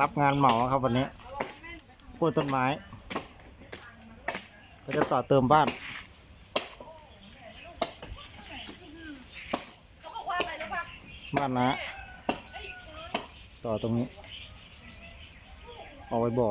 รับงานเหมาครับวันนี้พูดต้นไม้ ก็จะต่อเติมบ้าน บ้านนะ ต่อตรงนี้ เอาไว้บ่อ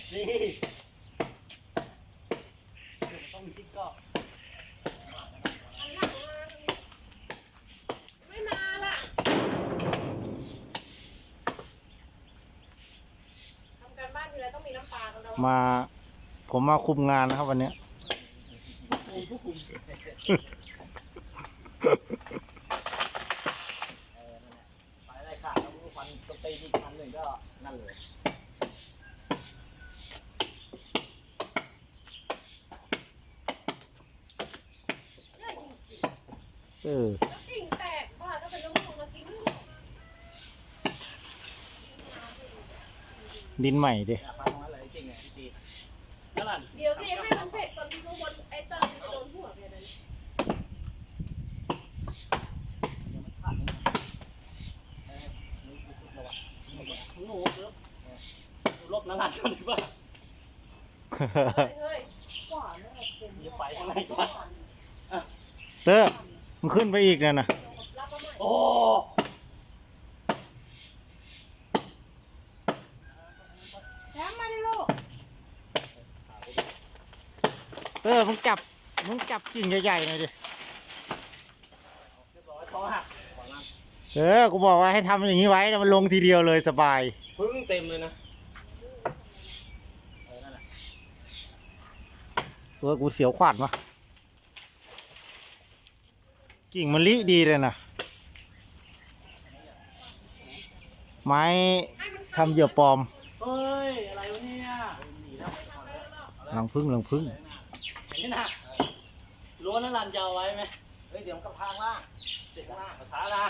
แท็กซี่ต้องมีติ๊กเกอร์หันหลังมาไม่มาล่ะทำการบ้านทีไรต้องมีน้ำปลากันแล้วมาผมมาคุมงานนะครับวันเนี้ยไปได้ขาดแล้วมึงฟันตรงตีอีกคันหนึ่งก็นั่นเลยเนี่ยจริง เออๆแล้วกิ่งแตกบ้าถ้าเป็นน้องของมากินดินใหม่ดิอยากฟังตรงนั้นเลยจริงไงพี่ตีนั่นแหละเดี๋ยวสิให้มันเสร็จก่อนที่ข้างบนไอ้เติมมันจะโดนหัวแกนั้นเดี๋ยวมันขาดเลยเออมึงระวังหนูเกือบลบนั่นแหละจนว่าเฮ้ยเฮ้ยกว่าเนี่ยเป็นจะไปทางไหนก่อนเตอร์ มันขึ้นไปอีกเนี่ยนะรับมาใหม่โอ้แชมป์มาดิลูกเตอร์มึงจับมึงจับกิ่งใหญ่ๆหน่อยดิเรียบร้อยคอหักขวาล่างเออ กูบอกว่าให้ทำอย่างนี้ไว้นะมันลงทีเดียวเลยสบาย พึ่งเต็มเลยนะเออนั่นแหละตัวกูเสียวขวัญวะ กิ่งมันลิดีเลยนะไม้ทำเหยื่อปลอมเฮ้ย อะไรวะเนี่ยหนีแล้วไปก่อนเลยรังพึ่งรังพึ่งนี่นะรั้วนั่นลันจะเอาไว้ไหมเฮ้ยเดี๋ยวมันกับทางล่างติดข้างล่างกระถานะ